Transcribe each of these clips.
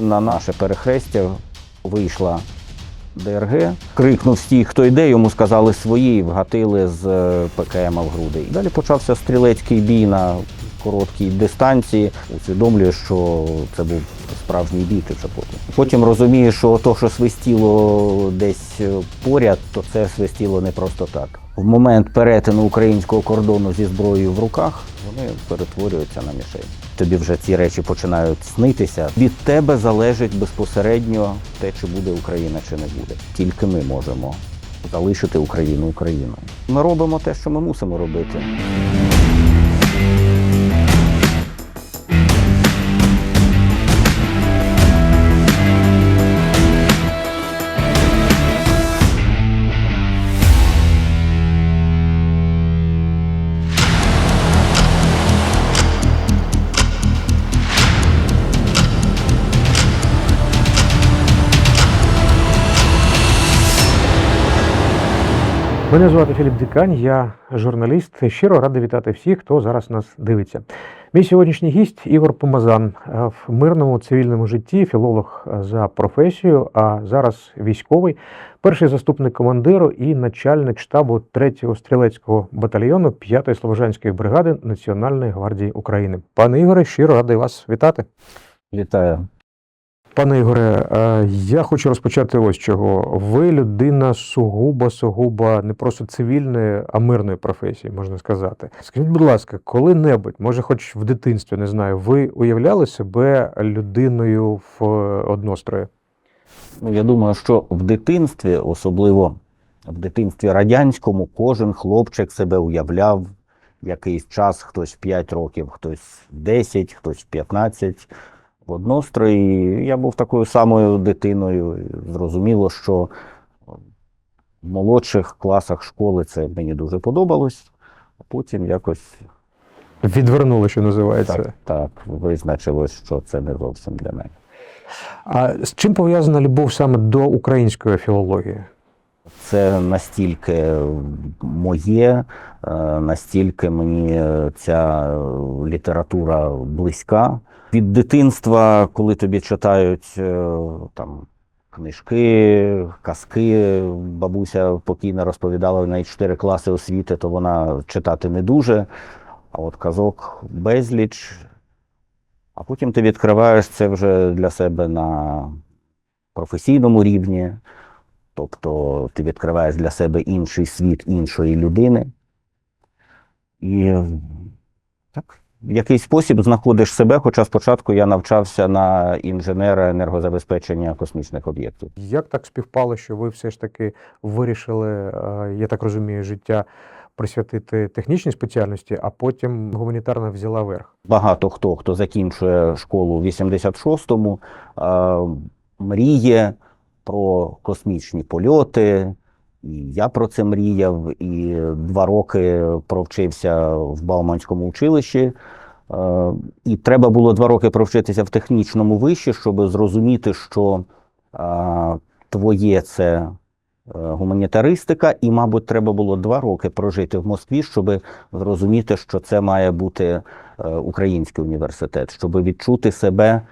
На наше перехрестя вийшла ДРГ, крикнув стій, хто йде, йому сказали свої, вгатили з е, ПКМ в груди. Далі почався стрілецький бій на короткій дистанції. Усвідомлює, що це був справжній бій потім. Потім розуміє, що то, що свистіло десь поряд, то це свистіло не просто так. В момент перетину українського кордону зі зброєю в руках вони перетворюються на мішень. Тобі вже ці речі починають снитися. Від тебе залежить безпосередньо те, чи буде Україна, чи не буде. Тільки ми можемо залишити Україну Україною. Ми робимо те, що ми мусимо робити. Мене звати Філіп Дикань, я журналіст. Щиро радий вітати всіх, хто зараз нас дивиться. Мій сьогоднішній гість Ігор Помазан е, в мирному цивільному житті, філолог е, за професією, а зараз військовий, перший заступник командиру і начальник штабу 3-го стрілецького батальйону 5-ї Слобожанської бригади Національної гвардії України. Пане Ігоре, щиро радий вас вітати. Вітаю. Пане Ігоре, е, я хочу розпочати ось чого. Ви людина сугубо, сугубо не просто цивільної, а мирної професії, можна сказати. Скажіть, будь ласка, коли-небудь, може, хоч в дитинстві, не знаю, ви уявляли себе людиною в е, однострої? Ну, я думаю, що в дитинстві, особливо в дитинстві радянському, кожен хлопчик себе уявляв якийсь час, хтось в 5 років, хтось в 10, хтось в 15. Однострої я був такою самою дитиною. Зрозуміло, що в молодших класах школи це мені дуже подобалось, а потім якось Відвернули, що називається. так, так визначилось, що це не зовсім для мене. А з чим пов'язана любов саме до української філології? Це настільки моє, е, настільки мені ця література близька. Від дитинства, коли тобі читають е, там книжки, казки, бабуся покійно розповідала в неї чотири класи освіти, то вона читати не дуже. А от казок безліч. А потім ти відкриваєш це вже для себе на професійному рівні. Тобто ти відкриваєш для себе інший світ іншої людини. І так, в якийсь спосіб знаходиш себе, хоча спочатку я навчався на інженера енергозабезпечення космічних об'єктів. Як так співпало, що ви все ж таки вирішили, е, я так розумію, життя присвятити технічній спеціальності, а потім гуманітарна взяла верх? Багато хто, хто закінчує школу в 86-му, е, мріє про космічні польоти. І я про це мріяв, і два роки провчився в Бауманському училищі. Е, І треба було два роки провчитися в технічному виші, щоб зрозуміти, що е, твоє це е, гуманітаристика, і, мабуть, треба було два роки прожити в Москві, щоб зрозуміти, що це має бути український університет, щоб відчути себе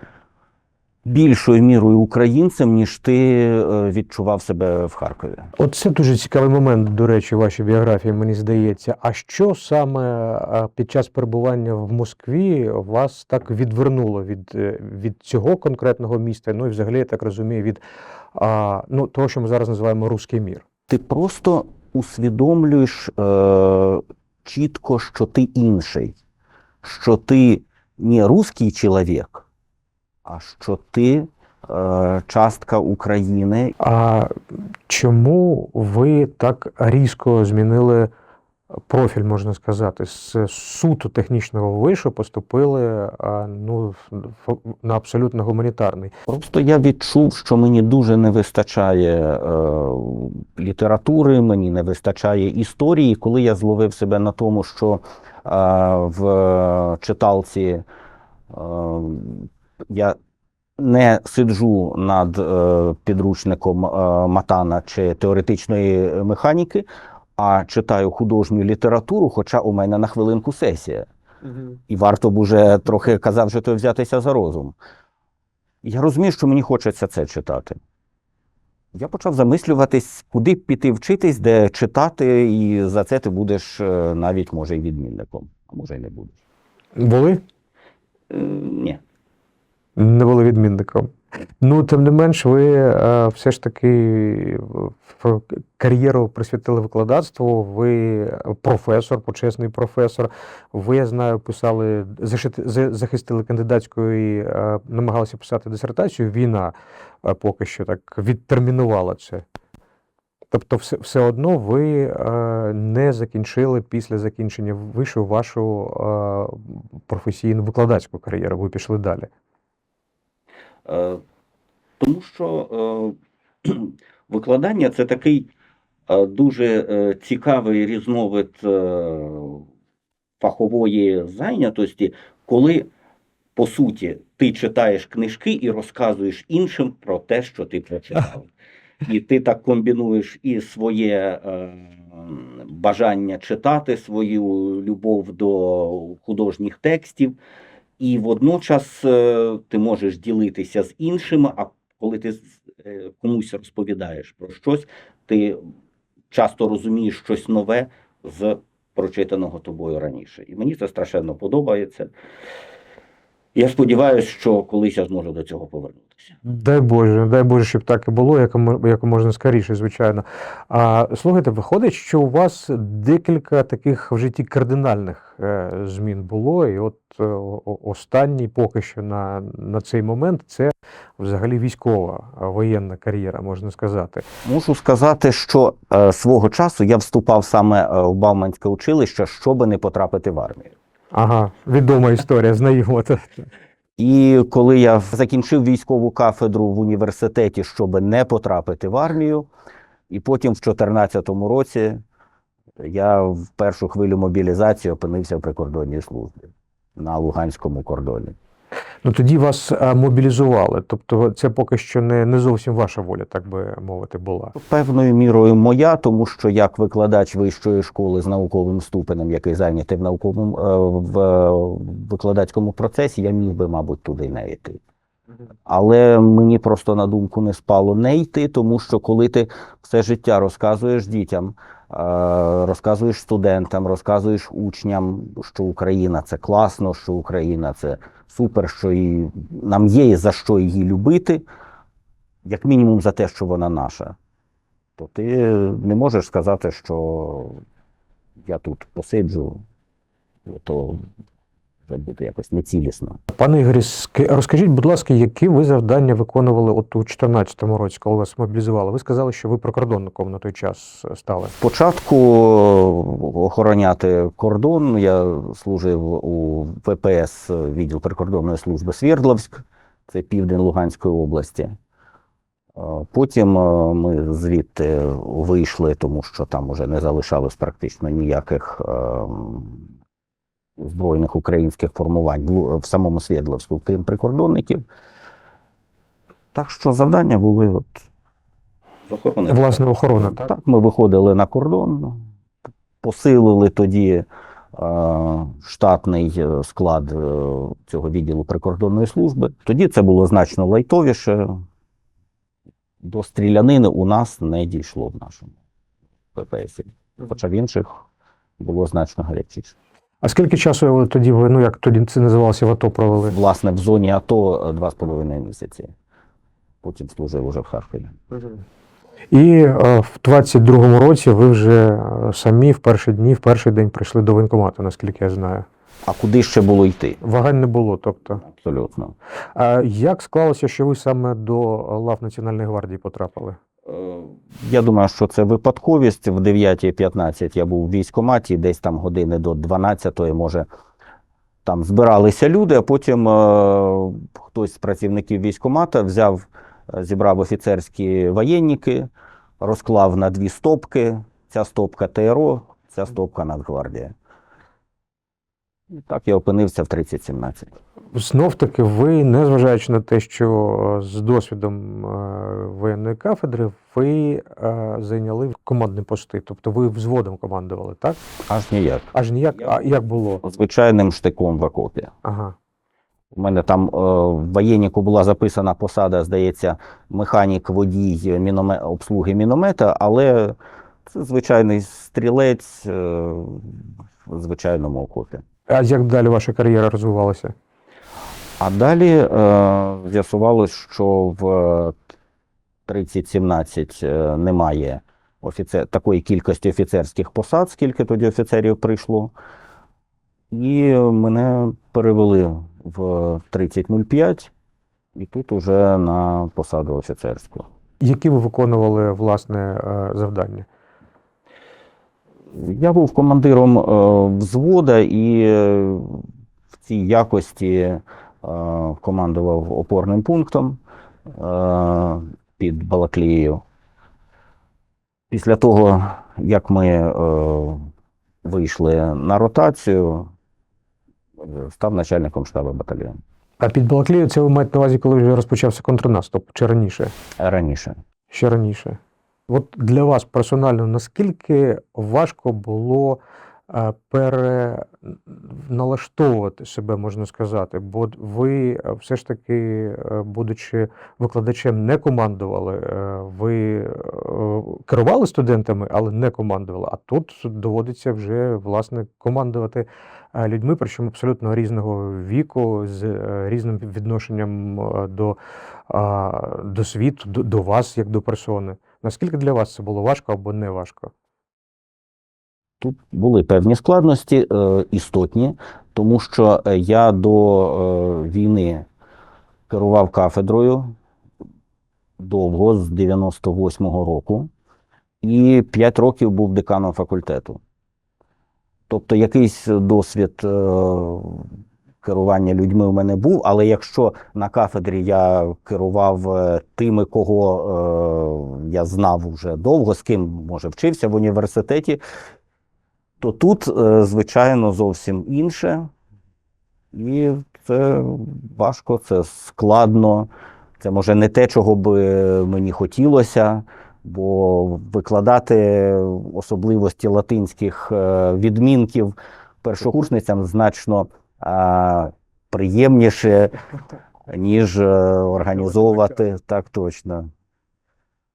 більшою мірою українцем, ніж ти е, відчував себе в Харкові. От це дуже цікавий момент, до речі, в вашій біографії, мені здається. А що саме е, під час перебування в Москві вас так відвернуло від, е, від цього конкретного міста? Ну і взагалі, я так розумію, від а, ну, того, що ми зараз називаємо руський мір? Ти просто усвідомлюєш е, чітко, що ти інший, що ти не русський чоловік, а що ти е, частка України. А чому ви так різко змінили профіль, можна сказати, з суто технічного вишу поступили а, ну, на абсолютно гуманітарний? Просто я відчув, що мені дуже не вистачає е, літератури, мені не вистачає історії. Коли я зловив себе на тому, що е, в читалці е, я не сиджу над е, підручником е, Матана чи теоретичної механіки, а читаю художню літературу, хоча у мене на хвилинку сесія. І варто б уже трохи казав, що то взятися за розум. Я розумію, що мені хочеться це читати. Я почав замислюватись, куди піти вчитись, де читати, і за це ти будеш е, навіть, може, і відмінником, а може, і не будеш. Були? Е, ні. Не були відмінником. Ну, тим не менш, ви е, все ж таки кар'єру присвятили викладацтву. Ви професор, почесний професор. Ви, я знаю, писали, захистили кандидатську і е, намагалися писати дисертацію. Війна е, поки що так відтермінувала це. Тобто, все, все одно ви не закінчили після закінчення вишу вашу професійну викладацьку кар'єру. Ви пішли далі. Е, Тому що е, викладання це такий е, дуже цікавий різновид фахової зайнятості, коли, по суті, ти читаєш книжки і розказуєш іншим про те, що ти прочитав. І ти так комбінуєш і своє е, бажання читати, свою любов до художніх текстів, і водночас е, ти можеш ділитися з іншими, а коли ти е, комусь розповідаєш про щось, ти часто розумієш щось нове з прочитаного тобою раніше. І мені це страшенно подобається. Я сподіваюся, що колись я зможу до цього повернутися. Дай Боже, дай Боже, щоб так і було, як, мо- можна скоріше, звичайно. А слухайте, виходить, що у вас декілька таких в житті кардинальних е, змін було, і от е, останній поки що на, на цей момент це взагалі військова е, воєнна кар'єра, можна сказати. Можу сказати, що е, свого часу я вступав саме в Бауманське училище, щоб не потрапити в армію. Ага, відома історія, знайома. І коли я закінчив військову кафедру в університеті, щоб не потрапити в армію, і потім в 2014 році я в першу хвилю мобілізації опинився в прикордонній службі на Луганському кордоні. Ну тоді вас е, мобілізували. Тобто це поки що не, не зовсім ваша воля, так би мовити, була. Певною мірою моя, тому що як викладач вищої школи з науковим ступенем, який зайнятий в науковому е, в е, викладацькому процесі, я міг би, мабуть, туди не йти. Але мені просто на думку не спало не йти, тому що коли ти все життя розказуєш дітям, розказуєш студентам, розказуєш учням, що Україна це класно, що Україна це супер, що і нам є за що її любити, як мінімум за те, що вона наша, то ти не можеш сказати, що я тут посиджу, то буде якось нецілісно. Пане Ігорі, розкажіть, будь ласка, які ви завдання виконували от у 2014 році, коли вас мобілізували? Ви сказали, що ви прикордонником на той час е, стали. Спочатку охороняти кордон. Я служив у ВПС відділ прикордонної служби Свердловськ, це південь Луганської області. Е, Потім е, ми звідти вийшли, тому що там вже не залишалось практично ніяких ем, збройних українських формувань в самому Свердловську, крім прикордонників. Так що завдання були от охорони. Власне, охорона, так? Так, ми виходили на кордон, посилили тоді е, штатний е, склад е, цього відділу прикордонної служби. Тоді це було значно лайтовіше. До стрілянини у нас не дійшло в нашому ППСі. Хоча в інших було значно гарячіше. А скільки часу ви тоді ви, ну як тоді це називалося в АТО провели? Власне, в зоні АТО е, два з половиною місяці. Потім служив уже в Харкові. І е, в 22-му році ви вже е, самі в перші дні, в перший день прийшли до воєнкомату, наскільки я знаю. А куди ще було йти? Вагань не було. Тобто, Абсолютно. а як склалося, що ви саме до лав Національної гвардії потрапили? Я думаю, що це випадковість. В 9.15 я був у військкоматі, десь там години до 12-ї, може, там збиралися люди, а потім е, хтось з працівників військкомата взяв, е, зібрав офіцерські воєнники, розклав на дві стопки. Ця стопка ТРО, ця стопка Нацгвардія. І так я опинився в 3017. Знов таки, ви, незважаючи на те, що е, з досвідом е, воєнної кафедри, ви е, зайняли командні пости, тобто ви взводом командували, так? Аж ніяк. Аж ніяк, а як було? Звичайним штиком в окопі. Ага. У мене там в воєнніку була записана посада, здається, механік водій міноме... обслуги міномета, але це звичайний стрілець в звичайному окопі. А як далі ваша кар'єра розвивалася? А далі е, з'ясувалось, що в 3017 е, немає офіцер... такої кількості офіцерських посад, скільки тоді офіцерів прийшло. І мене перевели в 3005, і тут уже на посаду офіцерську. Які ви виконували власне е, завдання? Я був командиром е, взвода і е, в цій якості е, командував опорним пунктом під Балаклією. Після того, як ми вийшли на ротацію, став начальником штабу батальйону А під Балаклією це ви маєте на увазі, коли вже розпочався контрнаступ чи раніше? раніше. Ще раніше. От для вас персонально наскільки важко було е, переналаштовувати себе, можна сказати, бо ви е, все ж таки, е, будучи викладачем, не командували, ви керували студентами, але не командували. А тут доводиться вже власне командувати людьми, причому абсолютно різного віку, з різним відношенням до, до світу, до вас як до персони. Наскільки для вас це було важко або не важко? Тут були певні складності, е, істотні, тому що е, я до е, війни керував кафедрою довго, з 98-го року, і 5 років був деканом факультету. Тобто якийсь досвід е, керування людьми у мене був, але якщо на кафедрі я керував е, тими, кого е, я знав вже довго, з ким може вчився в університеті, то тут, е, звичайно, зовсім інше. І це важко, це складно. Це може не те, чого би мені хотілося, бо викладати особливості латинських е, відмінків першокурсницям значно приємніше, ніж е, організовувати так точно.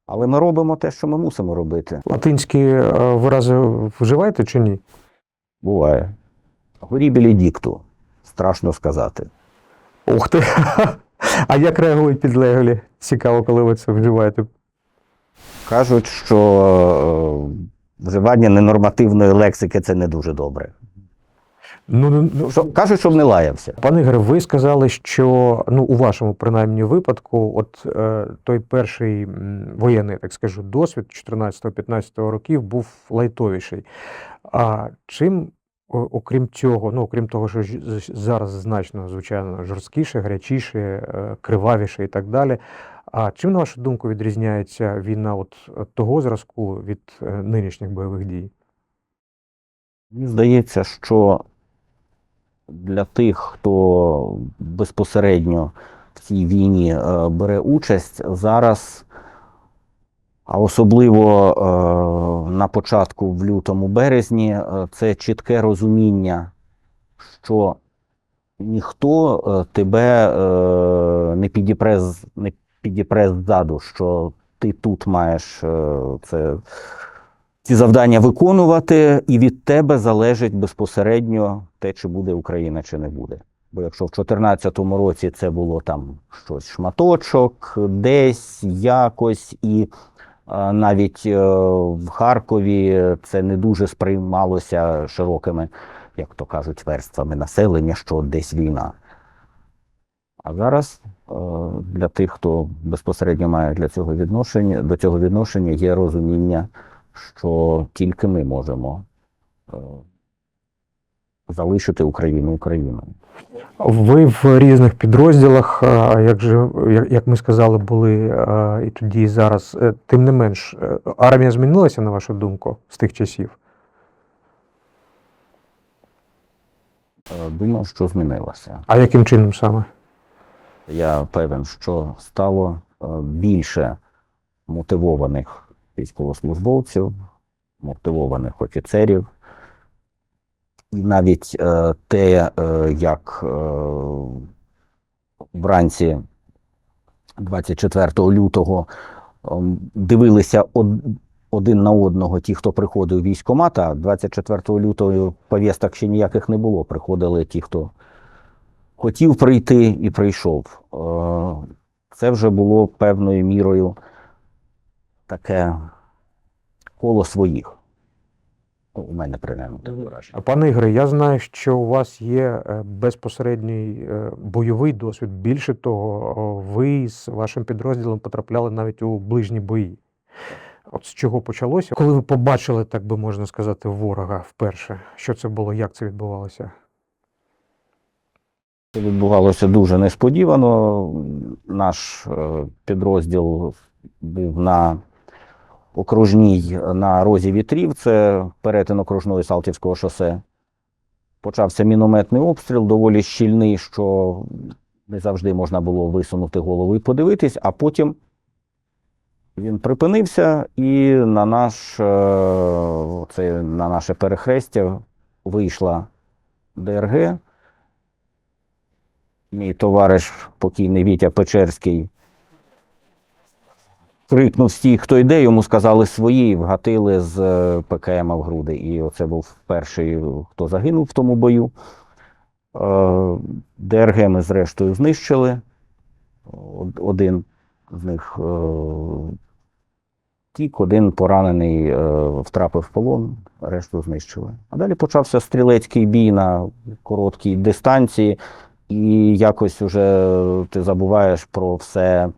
Але ми робимо те, що ми мусимо робити. Латинські е, вирази вживаєте чи ні? Буває. Горібілі дікту. Страшно сказати. Ух ти! А як реагують підлеглі? Цікаво, коли ви це вживаєте. Кажуть, що е, вживання ненормативної лексики це не дуже добре. Ну, ну, ну, Що, кажуть, щоб не лаявся. Пане Ігоре, ви сказали, що ну, у вашому принаймні випадку, от е, той перший воєнний, так скажу, досвід 14-15 років був лайтовіший. А чим, окрім цього, ну окрім того, що зараз значно, звичайно, жорсткіше, гарячіше, е, кривавіше і так далі. А чим, на вашу думку, відрізняється війна от того зразку від е, нинішніх бойових дій? Мені здається, що для тих, хто безпосередньо в цій війні е, бере участь, зараз, а особливо е, на початку в лютому березні, е, це чітке розуміння, що ніхто тебе не підіпре, не підіпре ззаду, що ти тут маєш це ці завдання виконувати, і від тебе залежить безпосередньо те, чи буде Україна, чи не буде. Бо якщо в 2014 році це було там щось шматочок, десь якось, і е, навіть е, в Харкові це не дуже сприймалося широкими, як то кажуть, верствами населення, що десь війна. А зараз е, для тих, хто безпосередньо має для цього відношення, до цього відношення, є розуміння, що тільки ми можемо е, залишити Україну Україною. Ви в різних підрозділах, як же як- ми сказали, були і тоді, і зараз. Е, Тим не менш, е, армія змінилася, на вашу думку, з тих часів? Е, Думаю, що змінилося. А яким чином саме? Я певен, що стало е, більше мотивованих військовослужбовців, мотивованих офіцерів. І навіть е, те, е, як е, вранці 24 лютого ем, дивилися од- один на одного ті, хто приходив в військкомат, а 24 лютого повісток ще ніяких не було. Приходили ті, хто хотів прийти і прийшов. Е, Це вже було певною мірою таке коло своїх. Ну, У мене принаймні таке враження. А пане Ігоре, я знаю, що у вас є е, безпосередній е, бойовий досвід. Більше того, ви з вашим підрозділом потрапляли навіть у ближні бої. От з чого почалося? Коли ви побачили, так би можна сказати, ворога вперше, що це було, як це відбувалося? Це відбувалося дуже несподівано. Наш е, підрозділ був на окружній на розі вітрів, це перетин окружної Салтівського шосе. Почався мінометний обстріл, доволі щільний, що не завжди можна було висунути голову і подивитись, а потім він припинився, і на, наш, е, це, на наше перехрестя вийшла ДРГ мій товариш, покійний Вітя Печерський, крикнув стій, хто йде, йому сказали свої, вгатили з е, ПКМ в груди. І оце був перший, хто загинув в тому бою. Е, ДРГ ми зрештою знищили. Один з них е, тік, один поранений втрапив в полон, решту знищили. А далі почався стрілецький бій на короткій дистанції. І якось уже ти забуваєш про все.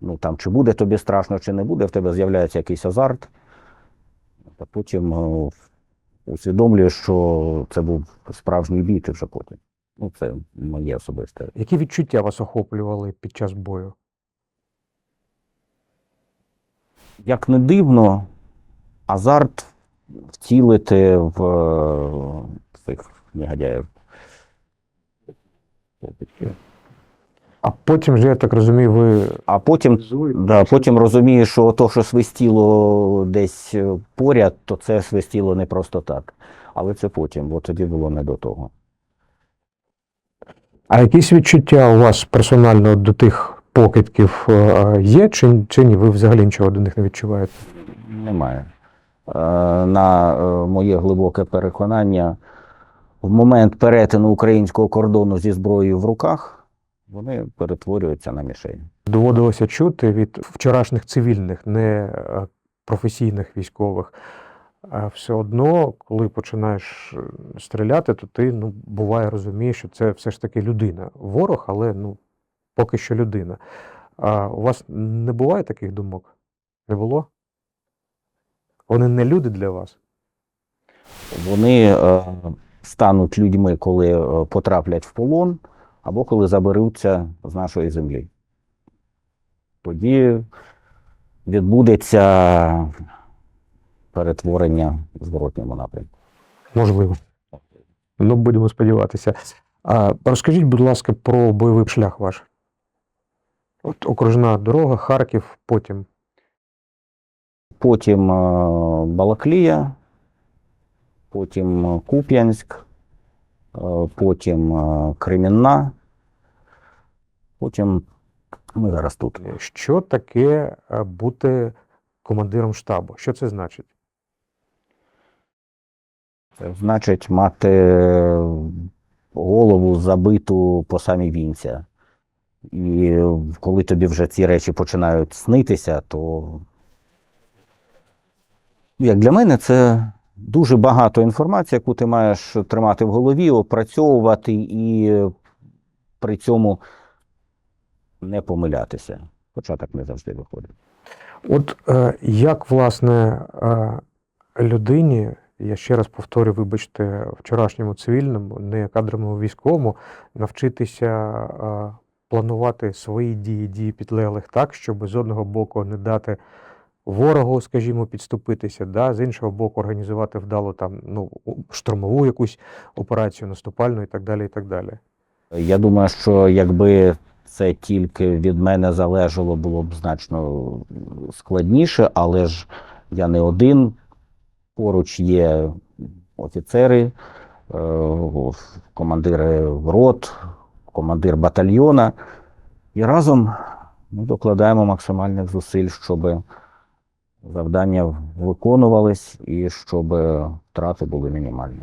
Ну там чи буде тобі страшно, чи не буде, в тебе з'являється якийсь азарт. А потім е, усвідомлюєш, що це був справжній бій, ти вже потім. Ну, це моє особисте. Які відчуття вас охоплювали під час бою? Як не дивно, азарт втілити в е, цих негодяїв. А потім же, я так розумію, ви А потім Да, потім розумієш, що то, що свистіло десь е, поряд, то це свистіло не просто так. Але це потім, бо тоді було не до того. А якісь відчуття у вас персонально до тих покидьків е, є, чи, чи ні? Ви взагалі нічого до них не відчуваєте? Немає. Е, На моє глибоке переконання, в момент перетину українського кордону зі зброєю в руках, вони перетворюються на мішень. Доводилося чути від вчорашніх цивільних, не е, професійних військових. А все одно, коли починаєш е, стріляти, то ти ну, буває розумієш, що це все ж таки людина. Ворог, але ну, поки що людина. А у вас не буває таких думок? Не було? Вони не люди для вас. Вони е, стануть людьми, коли е, потраплять в полон, або коли заберуться з нашої землі. Тоді відбудеться перетворення в зворотньому напрямку. Можливо. Ну, будемо сподіватися. А розкажіть, будь ласка, про бойовий шлях ваш. От окружна дорога, Харків, потім. Потім е, Балаклія, потім е, Куп'янськ, потім е, Кремінна, потім ми зараз тут. Що таке е, бути командиром штабу? Що це значить? Це значить мати голову забиту по самі вінця. І коли тобі вже ці речі починають снитися, то як для мене, це дуже багато інформації, яку ти маєш тримати в голові, опрацьовувати і при цьому не помилятися. Хоча так не завжди виходить. От е, як, власне, е, людині, я ще раз повторю, вибачте, вчорашньому цивільному, не кадровому військовому, навчитися е, планувати свої дії, дії підлеглих так, щоб з одного боку не дати ворогу, скажімо, підступитися, да, з іншого боку, організувати вдало там ну, штурмову якусь операцію, наступальну і так далі. і так далі. Я думаю, що якби це тільки від мене залежало, було б значно складніше, але ж я не один. Поруч є офіцери, е, командири рот, командир батальйона, І разом ми докладаємо максимальних зусиль, щоб завдання виконувались і щоб втрати були мінімальні.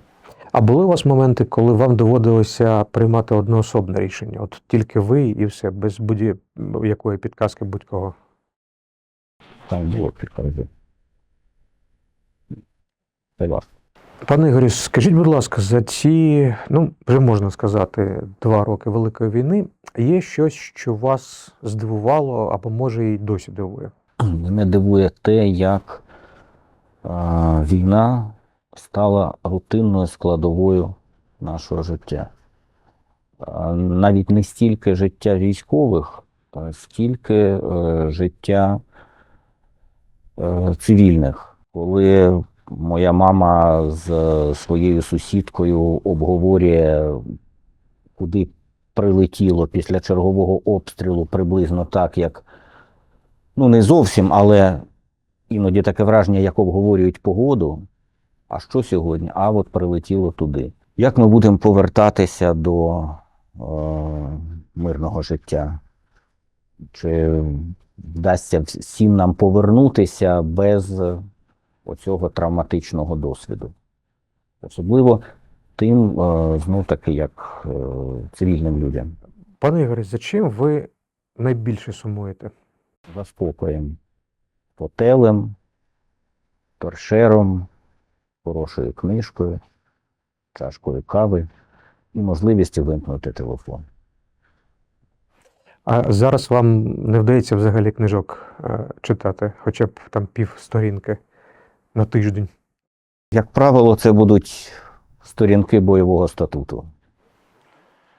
А були у вас моменти, коли вам доводилося приймати одноособне рішення? От тільки ви і все, без будь-якої підказки будь-кого. Так було важко. Пане Ігорю, скажіть, будь ласка, за ці, ну, вже можна сказати, два роки Великої війни, є щось, що вас здивувало або може і досі дивує? Мене дивує те, як війна стала рутинною складовою нашого життя. Навіть не стільки життя військових, скільки е, життя е, цивільних. Коли моя мама з своєю сусідкою обговорює, куди прилетіло після чергового обстрілу, приблизно так, як ну не зовсім, але іноді таке враження, як обговорюють погоду. А що сьогодні? А от прилетіло туди. Як ми будемо повертатися до е, мирного життя? Чи вдасться всім нам повернутися без оцього травматичного досвіду? Особливо тим, е, знов таки, як е, цивільним людям. Пане Ігорю, за чим ви найбільше сумуєте? За спокоєм, потелем, торшером, хорошою книжкою, чашкою кави і можливістю вимкнути телефон. А зараз вам не вдається взагалі книжок е, читати, хоча б там пів сторінки на тиждень. Як правило, це будуть сторінки бойового статуту.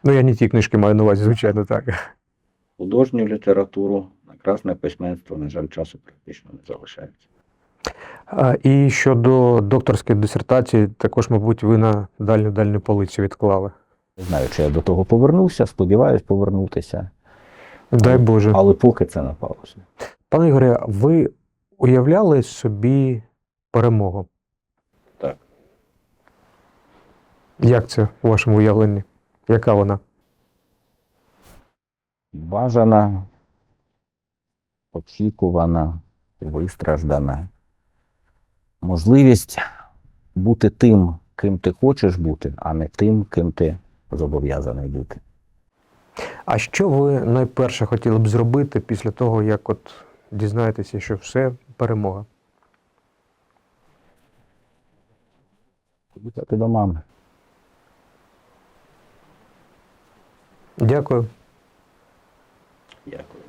Ну, я не ті книжки маю на увазі, звичайно, так. Художню літературу, на письменство, на жаль, часу практично не залишається. І щодо докторської дисертації, також, мабуть, ви на дальню-дальню полицю відклали. Не знаю, чи я до того повернувся, сподіваюсь повернутися, Дай Боже. але поки це на паузі. Пане Ігоре, ви уявляли собі перемогу? Так. Як це у вашому уявленні? Яка вона? бажана, очікувана, вистраждана. Можливість бути тим, ким ти хочеш бути, а не тим, ким ти зобов'язаний бути. А що ви найперше хотіли б зробити після того, як от дізнаєтеся, що все перемога? Поїхати до мами. Дякую. Дякую.